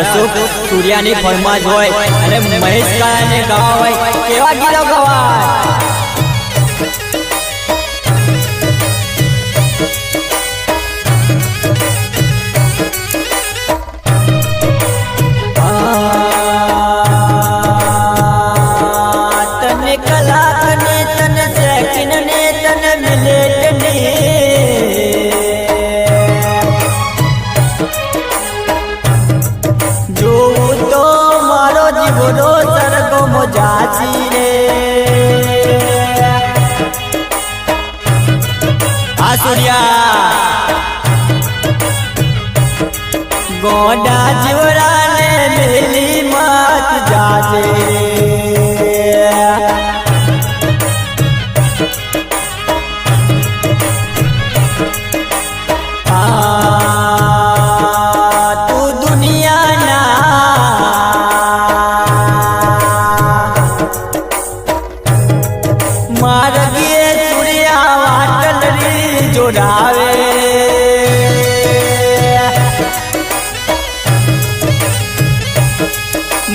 હર્ષુખ સૂર્યાની ફળમાં જ હોય અને મહેશ કાળાને ગવા હોય કેવા ગીતો ગવાય?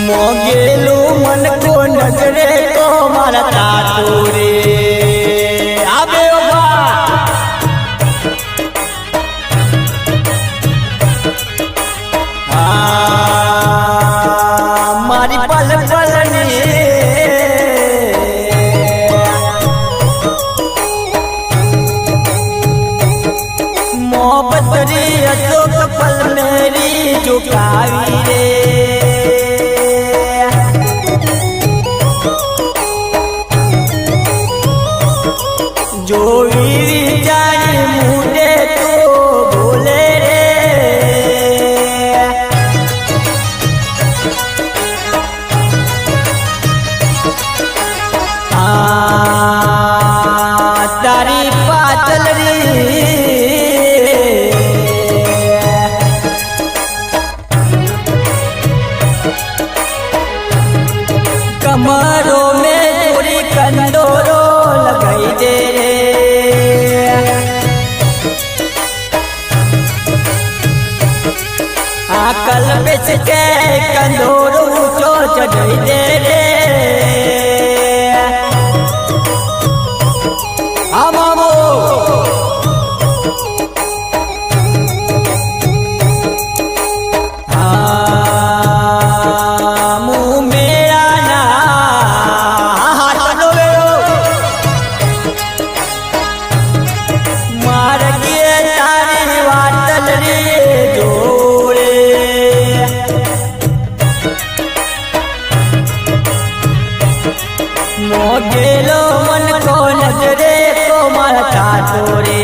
મોગેલું મન કો નજરે તો મારા તાતો મારી પલ પલની ચુકાવી રે. તમારો મે ચોરી કંડોરો લગાઈ દે. રે આ કલ બેચ કે કંડોરો ઊંચો ચડાઈ દે. રે મોગેલો મન કો નજરે કો મારા તારો રે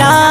ना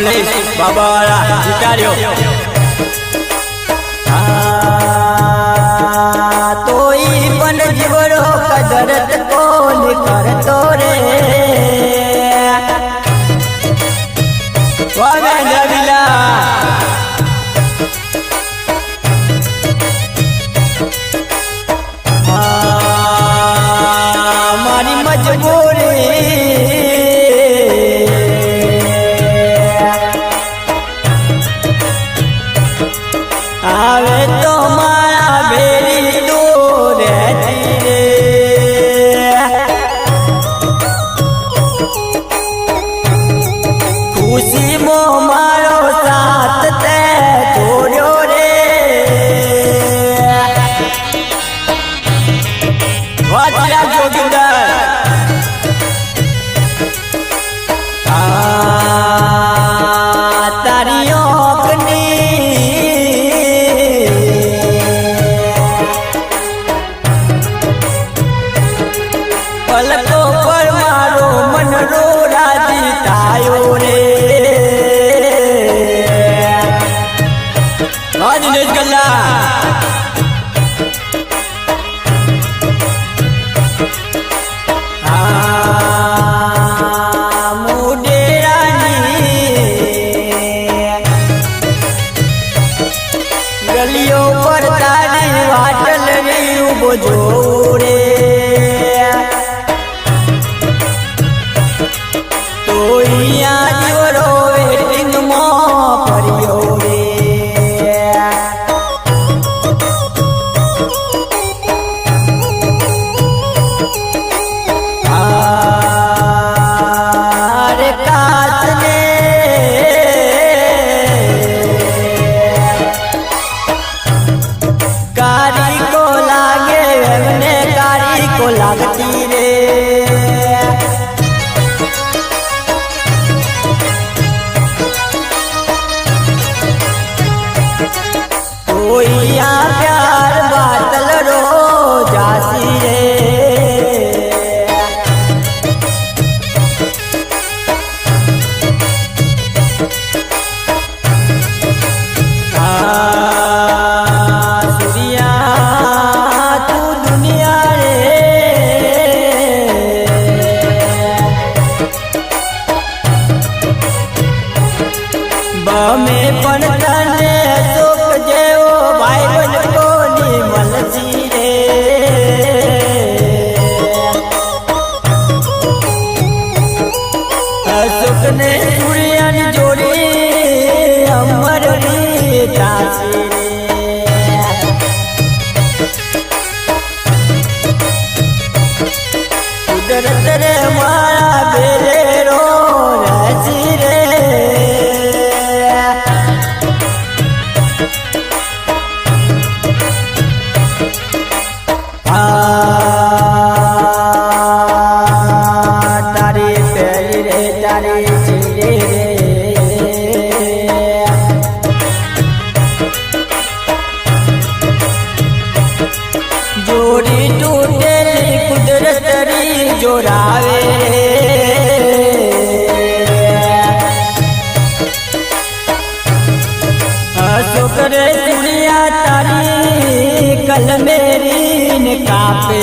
નામ લઈશ બાબા વિચાર્યો તોઈ પણ જીવડો કદરત કોલ કરતો Ah. કોઈ રસ્તરી જોરાવે છોકરે દુનિયા તારી કલમેરી કાપે.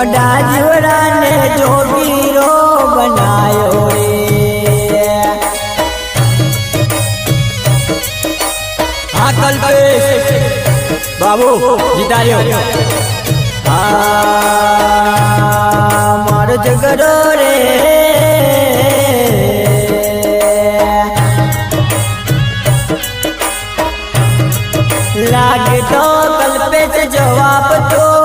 મોડા જીવડાને જોગીરો બનાયો રે. હા બાબુ જીતાર્યો મારો જગડો રે. લાગે તો કલ્પેશ જવાબ તો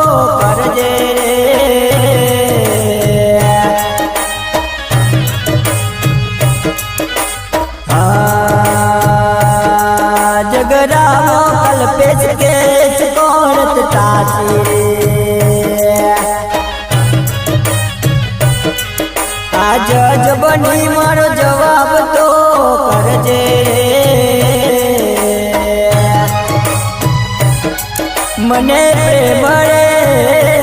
આ જગરામો કલ્પે છે કે આજ આ બની મારો જવાબ તો કરજે. મને મળે. શીખાવી